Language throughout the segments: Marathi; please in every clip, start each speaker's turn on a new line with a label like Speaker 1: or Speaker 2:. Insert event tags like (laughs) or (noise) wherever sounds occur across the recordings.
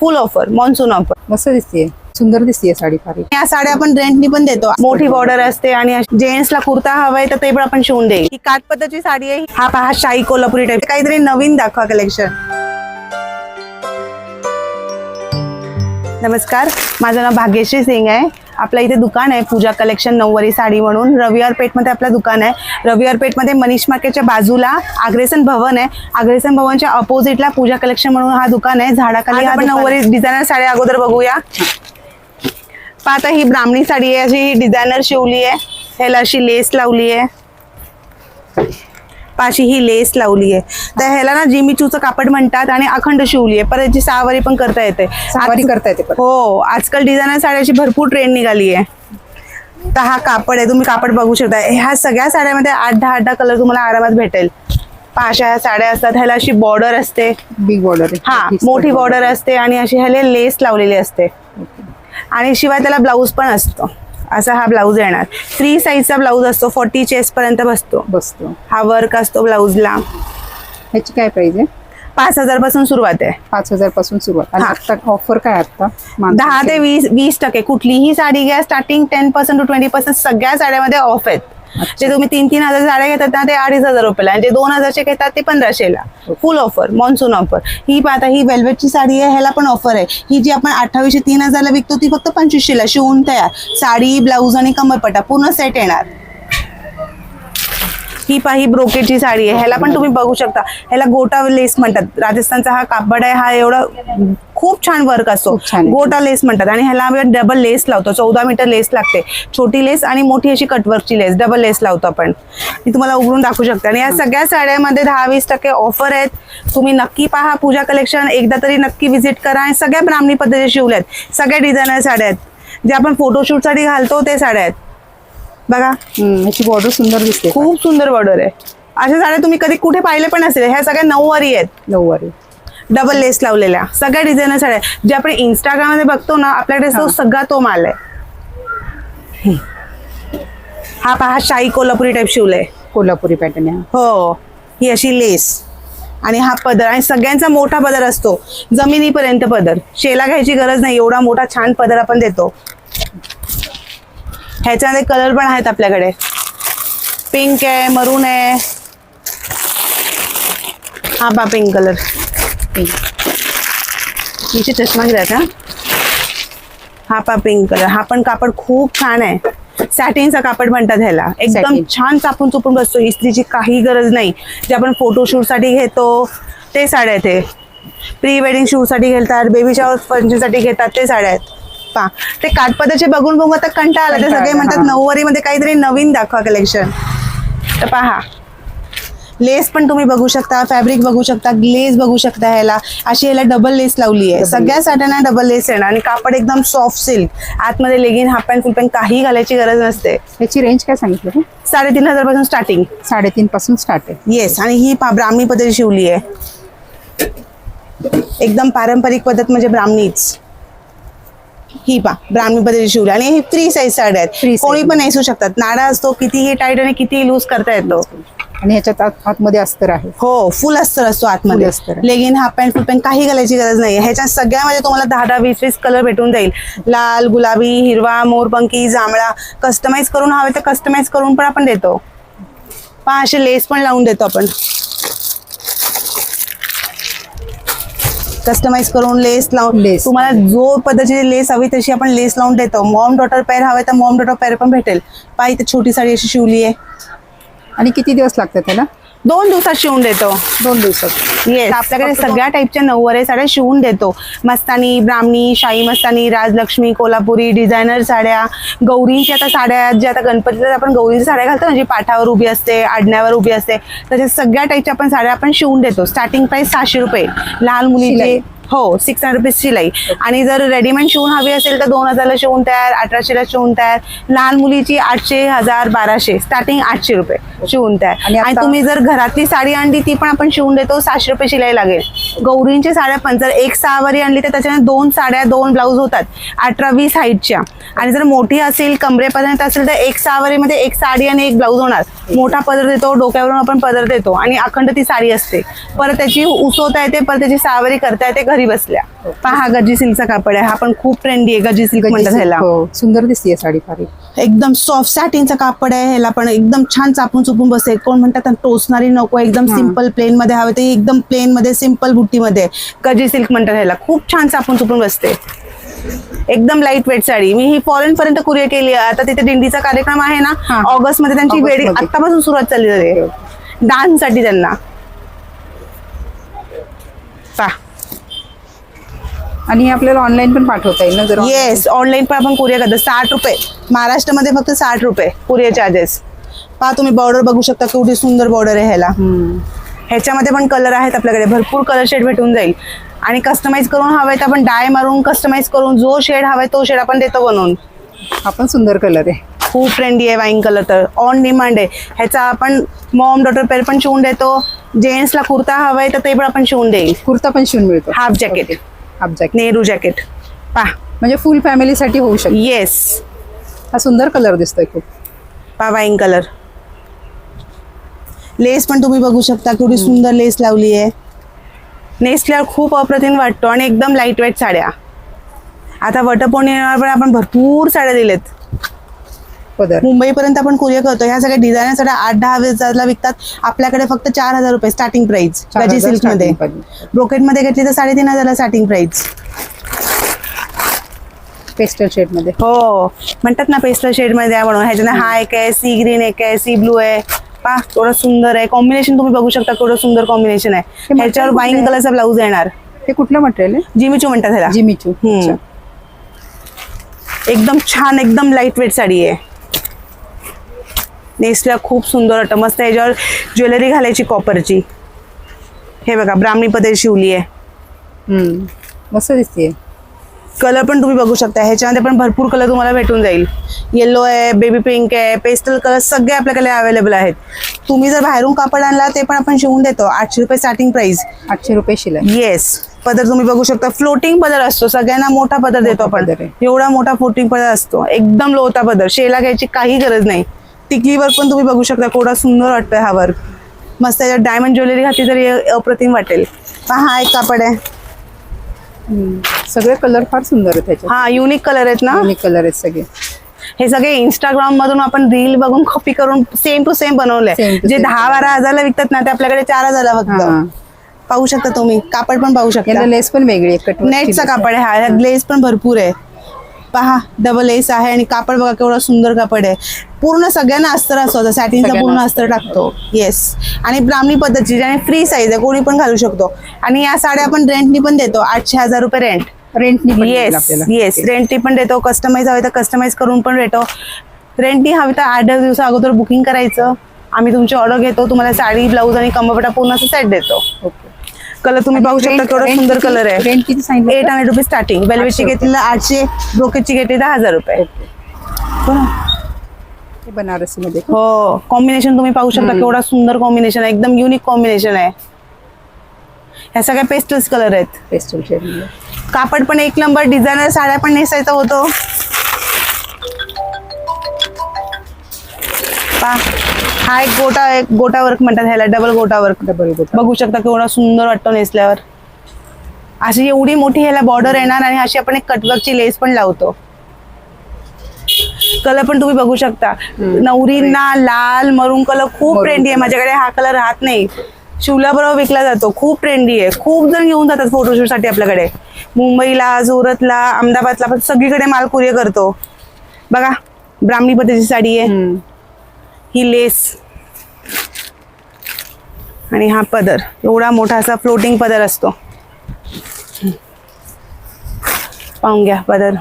Speaker 1: फुल ऑफर मान्सून ऑफर
Speaker 2: मस्त दिसतीये. सुंदर दिसतीये साडी फार.
Speaker 1: या साड्या आपण रेंटनी पण देतो. मोठी बॉर्डर असते आणि जेंट्सला कुर्ता हवाय तर ते पण आपण शिवून देईल. ही काठ पद्धतीची साडी आहे. हा पहा शाही कोल्हापुरी टाईप काहीतरी नवीन दाखवा कलेक्शन नमस्कार माझं नाव भाग्यश्री सिंग आहे. आपलं इथे दुकान आहे पूजा कलेक्शन नऊवारी साडी म्हणून. रविवार पेठमध्ये आपलं दुकान आहे. रविवार पेठमध्ये मनीष मार्केटच्या बाजूला अग्रेसन भवन आहे. अग्रेसन भवनच्या अपोजिटला पूजा कलेक्शन म्हणून हा दुकान आहे. झाडाखाली आपण नऊवारी डिझायनर साड्या अगोदर बघूया. पाहता ही ब्राह्मणी साडी आहे अशी ही डिझायनर शिवली आहे. ह्याला अशी लेस लावली आहे. पाशी ही लेस लावली आहे. तर ह्याला ना जिमीचूचं कापड म्हणतात आणि अखंड शिवली आहे. परत याची सहावारी पण करता येते.
Speaker 2: सहावारी करता येते.
Speaker 1: हो आजकाल डिझायनर साड्याची भरपूर ट्रेंड निघाली आहे. तर हा कापड आहे तुम्ही कापड बघू शकता. ह्या सगळ्या साड्यामध्ये आठ दहा आठ दहा कलर तुम्हाला आरामात भेटेल. पाशा ह्या साड्या असतात. ह्याला अशी बॉर्डर असते.
Speaker 2: बिग बॉर्डर
Speaker 1: हा मोठी बॉर्डर असते आणि अशी ह्याला लेस लावलेली असते. आणि शिवाय त्याला ब्लाऊज पण असतो. असा हा ब्लाऊज येणार. थ्री साईजचा ब्लाऊज असतो फोर्टी चेस्ट पर्यंत बसतो.
Speaker 2: बसतो.
Speaker 1: हा वर्क असतो ब्लाऊजला.
Speaker 2: ह्याची काय प्राइस आहे?
Speaker 1: पाच हजारपासून सुरुवात आहे.
Speaker 2: पाच हजारपासून सुरुवात. आणि. आता ऑफर काय आता?
Speaker 1: दहा ते वीस वीस टक्के. कुठलीही साडी घ्या starting ten percent to twenty percent सगळ्या साड्यामध्ये ऑफ आहेत. जे तुम्ही तीन तीन हजार साड्या घेतात ना ते अडीच हजार रुपयाला. आणि जे दोन हजारचे घेतात ते पंधराशेला. फुल ऑफर मॉन्सून ऑफर ही पाहता ही वेल्वेटची साडी आहे ह्याला पण ऑफर आहे. ही जी आपण अठ्ठावीसशे तीन हजारला विकतो ती फक्त पंचवीसशेला. शिवून तयार. साडी ब्लाऊज आणि कमरपट्टा पूर्ण सेट येणार. ही पाही ब्रोकेटची साडी आहे. ह्याला पण तुम्ही बघू शकता. ह्याला गोटा लेस म्हणतात. राजस्थानचा हा कापड आहे हा एवढा खूप छान वर्क असतो. गोटा लेस म्हणतात. आणि ह्याला आम्ही डबल लेस लावतो. चौदा मीटर लेस लागते. छोटी लेस आणि मोठी अशी कटवर्कची लेस डबल लेस लावतो आपण. मी तुम्हाला उघडून दाखवू शकते. आणि या सगळ्या साड्यामध्ये दहा वीस टक्के ऑफर आहेत. तुम्ही नक्की पहा पूजा कलेक्शन एकदा तरी नक्की व्हिजिट करा. आणि सगळ्या ब्राह्मणी पद्धतीचे शिवल्यात सगळ्या डिझायनर साड्या आहेत. जे आपण फोटोशूटसाठी घालतो ते साड्या आहेत. बघा.
Speaker 2: ह्याची बॉर्डर सुंदर दिसते
Speaker 1: खूप सुंदर बॉर्डर आहे. अशा साड्या तुम्ही कधी कुठे पाहिले पण असेल ह्या सगळ्या नऊवारी आहेत.
Speaker 2: नऊवारी
Speaker 1: डबल लेस लावलेल्या. सगळ्या डिझाईनर साड्या. जे आपण इंस्टाग्राममध्ये बघतो ना आपल्याकडे तो सगळा तो माल आहे. हा पहा शाही कोल्हापुरी टाईप शिवलाय
Speaker 2: कोल्हापुरी पॅटर्न आहे. हो.
Speaker 1: ही. अशी लेस आणि हा पदर आणि सगळ्यांचा मोठा पदर असतो. जमिनीपर्यंत पदर. शेला घ्यायची गरज नाही एवढा मोठा छान पदर आपण देतो. ह्याच्यामध्ये कलर पण आहेत आपल्याकडे. पिंक आहे मरून आहे. हा बा पिंक कलर. हिचे चष्मा घेतात हा. हा पा पिंक कलर. हा पण कापड खूप छान आहे. सॅटिनचा कापड म्हणतात ह्याला. एकदम. छान चापून चुपून बसतो. इस्त्रीची काही गरज नाही. जे आपण फोटोशूटसाठी घेतो ते साड्या आहेत प्री वेडिंग शूटसाठी घेतात बेबी शॉवर फंक्शनसाठी घेतात ते साड्या आहेत. पा ते काठपदाचे बघून बघून आता कंटाळा आला ते सगळे म्हणतात. नऊवारी मध्ये काहीतरी नवीन दाखवा कलेक्शन तर पहा. लेस पण तुम्ही बघू शकता फॅब्रिक बघू शकता ग्लेज बघू शकता ह्याला. अशी ह्याला डबल लेस लावली आहे. सगळ्या साड्यांना डबल लेस येणार. आणि कापड एकदम सॉफ्ट सिल्क आतमध्ये leggings half pant full pant काही घालायची गरज नसते.
Speaker 2: ह्याची रेंज काय सांगितलं
Speaker 1: साडेतीन हजारपासून स्टार्टिंग
Speaker 2: साडेतीन पासून स्टार्ट आहे.
Speaker 1: येस आणि ही पा ब्राह्मणी पद्धती शिवली आहे. एकदम पारंपरिक पद्धत म्हणजे ब्राह्मणीच ही पा ब्राह्मणी पद्धती शिवली. आणि ही फ्री साईज साड्या आहेत.
Speaker 2: Size.
Speaker 1: कोणी पण नेसू शकतात. नाडा असतो कितीही टाईट आणि कितीही लूज करता येतो.
Speaker 2: आणि ह्याच्यात आत- आतमध्ये अस्तर आहे.
Speaker 1: हो फुल अस्तर असतो
Speaker 2: Full
Speaker 1: आतमध्ये
Speaker 2: अस्तर.
Speaker 1: Leggings half pant full pant काही घालायची गरज नाही ह्याच्या सगळ्यामध्ये तुम्हाला दहा दहा वीस वीस कलर भेटून जाईल. लाल गुलाबी हिरवा मोरपंखी जांभळा. कस्टमाइज करून हवे तर कस्टमाइज करून पण आपण देतो. पहा असे लेस पण लावून देतो आपण. कस्टमाइज करून लेस लावून
Speaker 2: Lace.
Speaker 1: तुम्हाला जो पद्धतीची लेस हवी तशी आपण लेस लावून देतो. मॉम डॉटर पेअर हवे तर मॉम डॉटर पेअर पण भेटेल. पहा इथे छोटी साडी अशी शिवली आहे
Speaker 2: आणि किती दिवस लागतात त्याला?
Speaker 1: दोन दिवसात शिवून देतो.
Speaker 2: दोन दिवसात.
Speaker 1: येस आपल्याकडे सगळ्या टाईपच्या नऊवारी साड्या शिवून देतो. मस्तानी ब्राह्मणी शाही मस्तानी राजलक्ष्मी कोल्हापुरी डिझायनर साड्या गौरींची आता साड्या ज्या आता गणपतीला आपण गौरींच्या साड्या घालतो ना जी पाठावर उभी असते आडण्यावर उभी असते तशा सगळ्या टाईपच्या आपण साड्या आपण शिवून देतो. स्टार्टिंग प्राइस सहाशे रुपये. लहान मुलीचे. हो सिक्स हंड्रेड रुपीज शिलाई आणि जर रेडीमेड शिवून हवी असेल तर दोन हजारला शिवून तयार अठराशेला शिवून तयार. लहान मुलीची आठशे हजार बाराशे. स्टार्टिंग आठशे रुपये शिवून तयार.
Speaker 2: आणि
Speaker 1: तुम्ही जर घरातली साडी आणली ती पण आपण शिवून देतो सहाशे रुपये शिलाई लागेल. गौरींची साड्या पण जर एक सहावारी आणली तर त्याच्याने दोन साड्या दोन ब्लाऊज होतात. अठरा वीस हाईटच्या. आणि जर मोठी असेल कमरेपर्यंत असेल तर एक सहावारीमध्ये एक साडी आणि एक ब्लाऊज होणार. मोठा पदर देतो डोक्यावरून आपण पदर देतो. आणि अखंड ती साडी असते. परत त्याची उसवता येते परत त्याची सहावारी करता येते घरी बसल्या. पहा हा गजी सिल्कचा कापड आहे. हा पण खूप ट्रेंडी आहे गजी सिल्क म्हणतात ह्याला.
Speaker 2: हो सुंदर दिसते साडी फार
Speaker 1: एकदम सॉफ्ट सॅटिनचा कापड आहे. ह्याला पण एकदम छान चापून चुपून बसते कोण म्हणतात टोचणारी नको एकदम
Speaker 2: हा.
Speaker 1: सिंपल प्लेन मध्ये हवे ते एकदम प्लेन मध्ये सिंपल बुट्टीमध्ये गजी सिल्क म्हणतात ह्याला. खूप छान चापून चुपून बसते. एकदम लाइट वेट साडी. मी ही फॉरेन पर्यंत कुरिअर केली आहे. आता तिथे दिंडीचा कार्यक्रम आहे ना.
Speaker 2: हा.
Speaker 1: ऑगस्टमध्ये त्यांची वेडिंग. आतापासून सुरुवात चालली आहे. डान्ससाठी त्यांना.
Speaker 2: आणि हे आपल्याला ऑनलाईन पण पाठवता येईल ना जर
Speaker 1: येस ऑनलाईन पण. आपण कुरिअर करतो. साठ रुपये. महाराष्ट्रामध्ये फक्त साठ रुपये कुरिअर चार्जेस पहा तुम्ही बॉर्डर बघू शकता केवढी सुंदर बॉर्डर आहे ह्याला. ह्याच्यामध्ये पण कलर आहेत आपल्याकडे. भरपूर कलर शेड भेटून जाईल. आणि कस्टमाइज करून हवे तर आपण डाय मारून कस्टमाइज करून जो शेड हवाय तो शेड आपण देतो बनवून.
Speaker 2: हा पण सुंदर कलर आहे.
Speaker 1: खूप ट्रेंडी आहे वाईन कलर तर. ऑन डिमांड आहे. ह्याचा आपण मॉम डॉटर पेर पण शिवून देतो. जेंट्सला कुर्ता हवाय तर ते पण आपण शिवून देईल.
Speaker 2: कुर्ता पण शिवून मिळतो.
Speaker 1: Half jacket
Speaker 2: half jacket
Speaker 1: Nehru jacket पा
Speaker 2: म्हणजे फुल फॅमिलीसाठी होऊ शकतो.
Speaker 1: येस
Speaker 2: हा सुंदर कलर दिसतोय खूप.
Speaker 1: पा वाईन कलर लेस पण तुम्ही बघू शकता केवढी सुंदर लेस लावली आहे नेसल्यावर खूप अप्रतिम वाटतो आणि एकदम लाइट वेट साड्या. आता वटपौर्णिमेवर पण आपण भरपूर साड्या दिलेत.
Speaker 2: पदर
Speaker 1: मुंबईपर्यंत आपण कुरिअर करतो. ह्या सगळ्या डिझायनर साड्या आठ दहा हजारला विकतात. आपल्याकडे फक्त चार हजार रुपये स्टार्टिंग प्राइस गजी सिल्कमध्ये. ब्रोकेटमध्ये घेतली तर साडेतीन हजारला स्टार्टिंग प्राइस
Speaker 2: पेस्टल शेडमध्ये.
Speaker 1: हो. म्हणतात ना पेस्टल शेडमध्ये म्हणून. ह्याच्याने हा एक आहे सी ग्रीन एक आहे सी ब्लू आहे. पा थोडं सुंदर आहे. कॉम्बिनेशन तुम्ही बघू शकता केवढं सुंदर कॉम्बिनेशन आहे. ह्याच्यावर वाईन? कलरचा ब्लाऊज येणार.
Speaker 2: हे कुठलं मटेरियल आहे?
Speaker 1: जिमीचू म्हणतात ह्याला.
Speaker 2: जिमीचू.
Speaker 1: एकदम छान एकदम लाइट वेट साडी आहे. नेसल्या खूप सुंदर वाटतं. मस्त याच्यावर ज्वेलरी घालायची कॉपरची हे बघा ब्राह्मणी पदर शिवली आहे.
Speaker 2: मस्त दिसते
Speaker 1: कलर पण तुम्ही बघू शकता. ह्याच्यामध्ये पण भरपूर कलर तुम्हाला भेटून जाईल. येलो आहे बेबी पिंक आहे पेस्टल कलर सगळे आपल्याकडे अवेलेबल आहेत. तुम्ही जर बाहेरून कापड आणला ते पण आपण शिवून देतो. आठशे रुपये स्टार्टिंग प्राइस
Speaker 2: आठशे रुपये शिलाई.
Speaker 1: येस पदर तुम्ही बघू शकता. फ्लोटिंग पदर असतो. सगळ्यांना मोठा पदर देतो आपण. एवढा मोठा फ्लोटिंग पदर असतो. एकदम लोता पदर. शेला घ्यायची काही गरज नाही. टिकलीवर पण तुम्ही बघू शकता केवढा सुंदर वाटतोय हा वर्क. मस्त त्याच्यात डायमंड ज्वेलरी घातली तरी अप्रतिम वाटेल. हा एक कापड आहे.
Speaker 2: सगळे कलर फार सुंदर आहेत
Speaker 1: हा युनिक कलर आहेत ना?
Speaker 2: युनिक कलर आहेत सगळे.
Speaker 1: हे सगळे इंस्टाग्राम मधून आपण रील बघून कॉपी करून सेम टू सेम
Speaker 2: to
Speaker 1: जे. दहा बारा हजारला विकतात ना ते आपल्याकडे चार हजारला फक्त. पाहू शकता तुम्ही. कापड पण पाहू शकता.
Speaker 2: लेस पण वेगळी आहे
Speaker 1: नेटचा कापड आहे हा. ग्लेज पण भरपूर आहे. पहा डबल एस आहे आणि कापड बघा केवढा सुंदर कापड आहे. पूर्ण सगळ्यांना अस्तर असतो सॅटिनचा पूर्ण अस्तर टाकतो. येस आणि ब्राह्मणी पद्धतीची आणि फ्री साईज आहे कोणी पण घालू शकतो. आणि या साड्या आपण रेंटनी पण देतो आठशे हजार रुपये रेंट
Speaker 2: रेंटनी
Speaker 1: येस येस रेंटनी पण देतो कस्टमाइज हवे तर कस्टमाइज करून पण देतो. रेंटनी हवी तर आठ दहा दिवसा अगोदर बुकिंग करायचं. आम्ही तुमची ऑर्डर घेतो तुम्हाला साडी ब्लाऊज आणि कमबटा पूर्ण असं सेट देतो.
Speaker 2: ओके
Speaker 1: कलर तुम्ही पाहू शकता केवढा सुंदर कलर आहे.
Speaker 2: rent किती सांगितलं?
Speaker 1: एट हंड्रेड रुपीज स्टार्टिंग वेल्वेटची घेतली आठशे ब्रोकेटची घेतली तर हजार रुपये.
Speaker 2: बनारसी मध्ये
Speaker 1: हो कॉम्बिनेशन तुम्ही पाहू शकता केवढा सुंदर कॉम्बिनेशन आहे एकदम युनिक कॉम्बिनेशन आहे. ह्या सगळ्या पेस्टल्स कलर आहेत.
Speaker 2: पेस्टल शेड
Speaker 1: कापड पण एक नंबर डिझायनर साड्या पण नेसायचा होतो. हा एक गोटा एक गोटा वर्क म्हणतात ह्याला डबल गोटा वर्क
Speaker 2: डबल गोटा.
Speaker 1: बघू शकता केवढा सुंदर वाटतो नेसल्यावर. अशी एवढी मोठी ह्याला बॉर्डर येणार आणि अशी आपण एक कटवर्कची लेस पण लावतो. कलर पण तुम्ही बघू शकता. नवरींना लाल मरून कलर खूप ट्रेंडी आहे. माझ्याकडे हा कलर राहत नाही. शिवल्याबरोबर विकला जातो. खूप ट्रेंडी आहे. खूप जण घेऊन जातात फोटोशूटसाठी आपल्याकडे. मुंबईला सुरतला अहमदाबादला पण सगळीकडे माल कुरिअर करतो. बघा ब्राह्मणी पद्धतीची साडी आहे. ही लेस आणि हा पदर. एवढा मोठा असा फ्लोटिंग पदर असतो. पाहून घ्या पदर.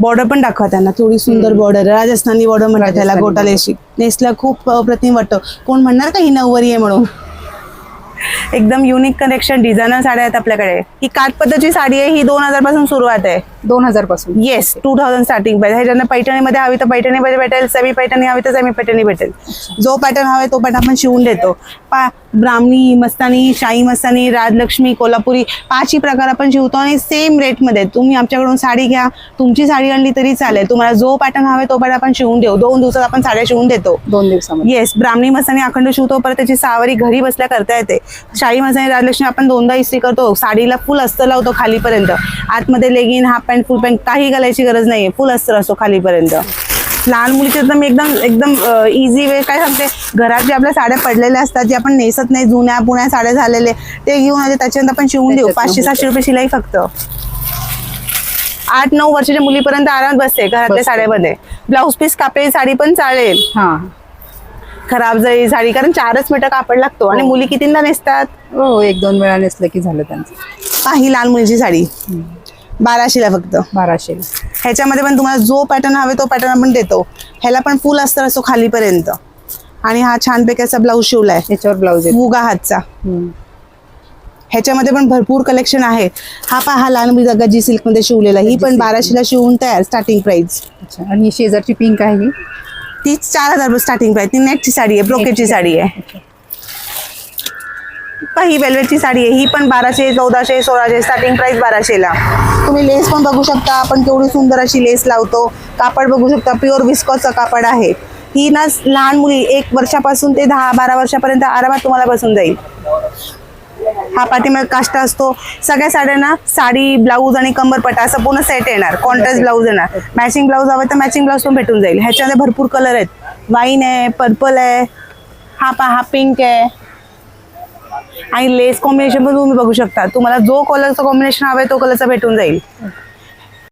Speaker 1: बॉर्डर पण दाखवा त्यांना. थोडी सुंदर बॉर्डर राजस्थानी बॉर्डर म्हणतात त्याला
Speaker 2: राजस्थानी
Speaker 1: गोटा लेशी नेसला खूप अप्रतिम वाटतं. कोण म्हणणार का ही नऊवारी आहे म्हणून? (laughs) एकदम युनिक कनेक्शन डिझायनर साड्या आहेत आपल्याकडे. ही काठ पद्धतीची साडी आहे. ही दोन हजारपासून सुरुवात आहे.
Speaker 2: दोन हजारपासून.
Speaker 1: येस टू थाउजंड स्टार्टिंग पाहिजे. ह्याच्यानं पैठणीमध्ये हवी तर पैठणीमध्ये भेटेल सेमी पैठणी हवी तर सेमी पैठणी भेटेल. जो पॅटर्न हवे तो पॅटर्न आपण शिवून देतो. पा ब्राह्मणी मस्तानी शाही मस्तानी राजलक्ष्मी कोल्हापुरी पाचही प्रकार आपण शिवतो आणि सेम रेटमध्ये तुम्ही आमच्याकडून साडी घ्या. तुमची साडी आणली तरी चालेल. तुम्हाला जो पॅटर्न हवे तो पॅटर्न आपण शिवून देऊ. दोन दिवसात आपण साड्या शिवून देतो.
Speaker 2: दोन दिवसामध्ये.
Speaker 1: येस ब्राह्मणी मस्तानी अखंड शिवतो. परत त्याची सहावारी घरी बसल्या करता येते. शाही मस्तानी राजलक्ष्मी आपण दोनदा इस्त्री करतो. साडीला फुल अस्तर लावतो खालीपर्यंत. आतमध्ये leggings half pant full pant काही घालायची गरज नाहीये. फुल अस्तर असतो खालीपर्यंत. लहान मुलीचे तर मी एकदम एकदम इझी वे काय सांगते? घरात जे आपल्या साड्या पडलेल्या असतात जे आपण नेसत नाही जुन्या पुण्या साड्या झालेले ते घेऊन आले त्याच्यानंतर आपण शिवून देऊ. पाचशे. सातशे रुपये शिलाई फक्त. आठ नऊ वर्षाच्या मुलीपर्यंत आरामात बसते घरातल्या. साड्यामध्ये. ब्लाऊज पीस कापेल साडी पण चालेल.
Speaker 2: हा.
Speaker 1: खराब जाईल साडी कारण चारच मीटर कापड लागतो आणि
Speaker 2: हो.
Speaker 1: मुली कितींदा नेसतात?
Speaker 2: हो एक दोन वेळा नेसलं की झालं त्यांचं.
Speaker 1: पहा ही लहान मुलीची साडी. बाराशेला फक्त.
Speaker 2: बाराशे
Speaker 1: ह्याच्यामध्ये पण तुम्हाला जो पॅटर्न हवे तो पॅटर्न आपण देतो. ह्याला पण फुल अस्तर असतो खालीपर्यंत. आणि हा छानपैकी असा ब्लाऊज शिवलाय.
Speaker 2: त्याच्यावर ब्लाऊज
Speaker 1: मुगा हातचा. ह्याच्यामध्ये पण भरपूर कलेक्शन आहे. हा पहा हा लहान मुलीचा गजी सिल्कमध्ये शिवलेला ही पण. बाराशेला शिवून तयार स्टार्टिंग प्राइस
Speaker 2: आणि ही शेजारची पिंक आहे ही?
Speaker 1: ती चार हजार स्टार्टिंग प्राइस ती नेटची साडी आहे ब्रोकेटची साडी आहे. ही वेल्वेटची साडी आहे. ही पण बाराशे चौदाशे सोळाशे स्टार्टिंग प्राइस बाराशेला. तुम्ही लेस पण बघू शकता. आपण केवढी सुंदर अशी लेस लावतो. कापड बघू शकता. प्युअर विस्कॉसचं कापड आहे. ही ना लहान मुली एक वर्षापासून ते दहा बारा वर्षापर्यंत आरामात तुम्हाला बसून जाईल. हा पाठीमागे काष्टा असतो. सगळ्या साड्यांना साडी ब्लाऊज आणि कंबरपट्टा असं पूर्ण सेट येणार. कॉन्ट्रास्ट ब्लाऊज येणार. मॅचिंग ब्लाऊज हवं तर मॅचिंग ब्लाऊज पण भेटून जाईल. ह्याच्यामध्ये भरपूर कलर आहेत. वाईन आहे पर्पल आहे. हा पा हा पिंक आहे. आणि लेस कॉम्बिनेशन पण तुम्ही बघू शकता. तुम्हाला जो कलरचं कॉम्बिनेशन हवं आहे तो कलरचा भेटून जाईल.